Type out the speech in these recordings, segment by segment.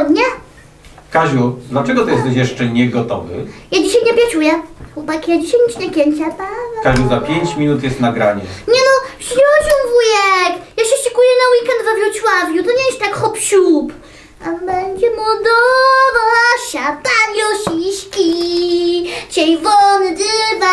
Nie, Kaziu, dlaczego ty jesteś jeszcze nie gotowy? ja dzisiaj nie pieczuję. Chłopaki, ja dzisiaj nic nie kręcę. Pa, pa. Kaziu, za 5 minut jest nagranie. Nie no, przyjaciół wujek! Ja się szykuję na weekend we Wrocławiu, to nie jest tak hop siup. A będzie modowa szatan Josiśki, czerwony dywan,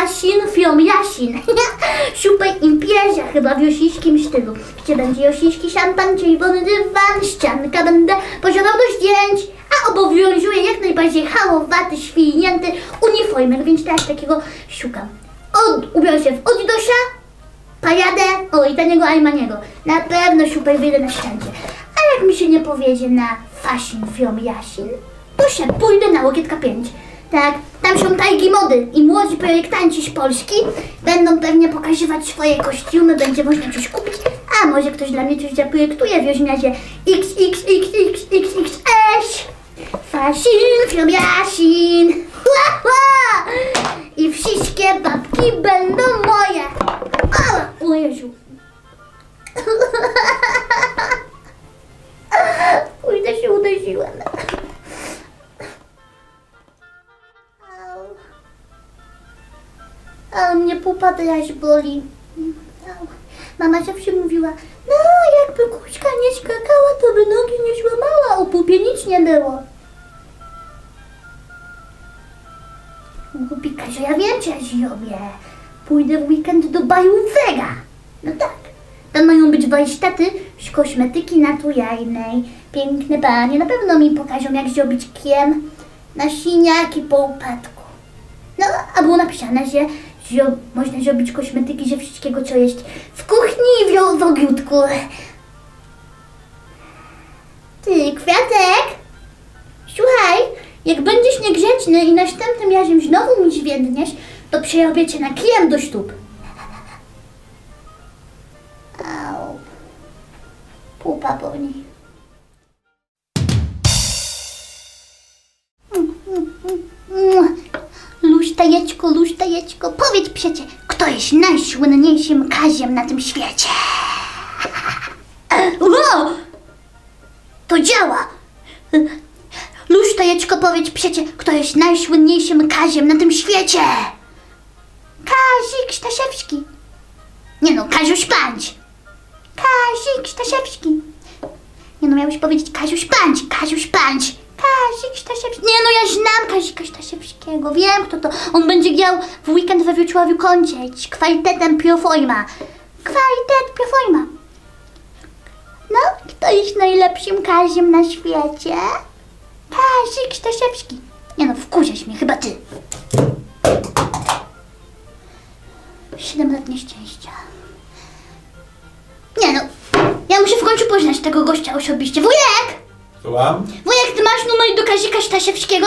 fashion film Jasin. Super impreza chyba w josińskim stylu, gdzie będzie josiński szampan, czerwony dywan, ścianka będę posiadał do zdjęć, a obowiązuje jak najbardziej hałowaty, świnięty uniformek, więc teraz takiego szukam. Od, ubiorę się w Adidosa, Pajadę, o i taniego Aymaniego. Na pewno super wyjdę na szczęście. A jak mi się nie powiedzie na Fashion Film Jasin, to się pójdę na Łokietka 5. Tak, tam są tajgi mody i młodzi projektanci z Polski będą pewnie pokazywać swoje kostiumy, będzie można coś kupić, a może ktoś dla mnie coś zaprojektuje w rozmiarze XXXXXS. Fashion Film Jasin. Ła, ła! I wszystkie babki będą moje. O, o Jezu. A mnie pupa teraz boli. Mama zawsze mówiła, no jakby kuśka nie skakała, to by nogi nie złamała, o pupie nic nie było. Głupi Kazio, ja wiem, co ja zrobię. Pójdę w weekend do baju Vega. No tak. Tam mają być warsztaty z kosmetyki naturalnej. Piękne panie na pewno mi pokażą, jak zrobić kiem na siniaki po upadku. No, a było napisane, że można zrobić kosmetyki ze wszystkiego, co jest w kuchni w, w ogródku. Ty, kwiatek? Słuchaj, jak będziesz niegrzeczny i następnym razem znowu mi zwiedniesz, to przerobię cię na kijem do stóp. Au. Pupa boli. Luź tajeczko, luź tajeczko, powiedz przecie, kto jest najsłynniejszym kaziem na tym świecie? Wow! To działa! Luź tajeczko, powiedz przecie, kto jest najsłynniejszym kaziem na tym świecie? Kazik Staszewski. Nie no, Kaziusz Pańcz. Kazik Staszewski. Nie no, miałeś powiedzieć Kaziusz Pańcz, Kaziusz Pańcz. Kazik Staszewski. Nie no, ja znam Kazika Staszewskiego, wiem kto to. On będzie grał w weekend we Wrocławiu kończyć. Kwalitetem Pioforma. Kwalitet Pioforma. No, kto jest najlepszym Kaziem na świecie? Kazik Staszewski. Nie no, wkurzasz mnie, chyba ty. Siedem lat nieszczęścia. Nie no, ja muszę w końcu poznać tego gościa osobiście. Wujek! Słucham? Wujek, ty masz numer do Kazika Staszewskiego?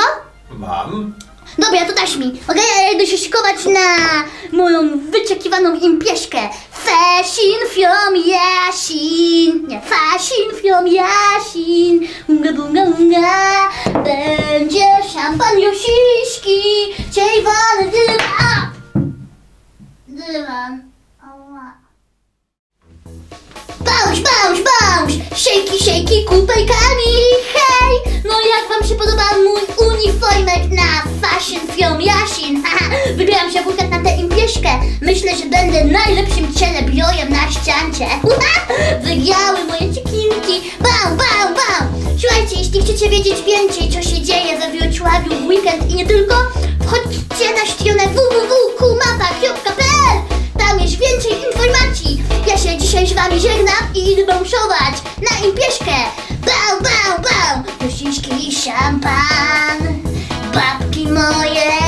Mam. Dobra, to dasz mi. Okej, ja idę się szykować na moją wyczekiwaną imprezkę. Fashion from Jasin. Nie, fashion from Jasin. Unga, bunga, unga. Będzie szampan josiński. Czerwony dywan. Szejki, szejki, kupełkami, hej! No jak wam się podoba mój uniformek na Fashion Film Jasin? Haha, Wybieram się weekend na tę imprezkę. Myślę, że będę najlepszym celebriojem na ściance. Wygrały wami żegnam i idę bąszować na impieszkę. Bał, bał, bał, dosiczki i szampan, babki moje.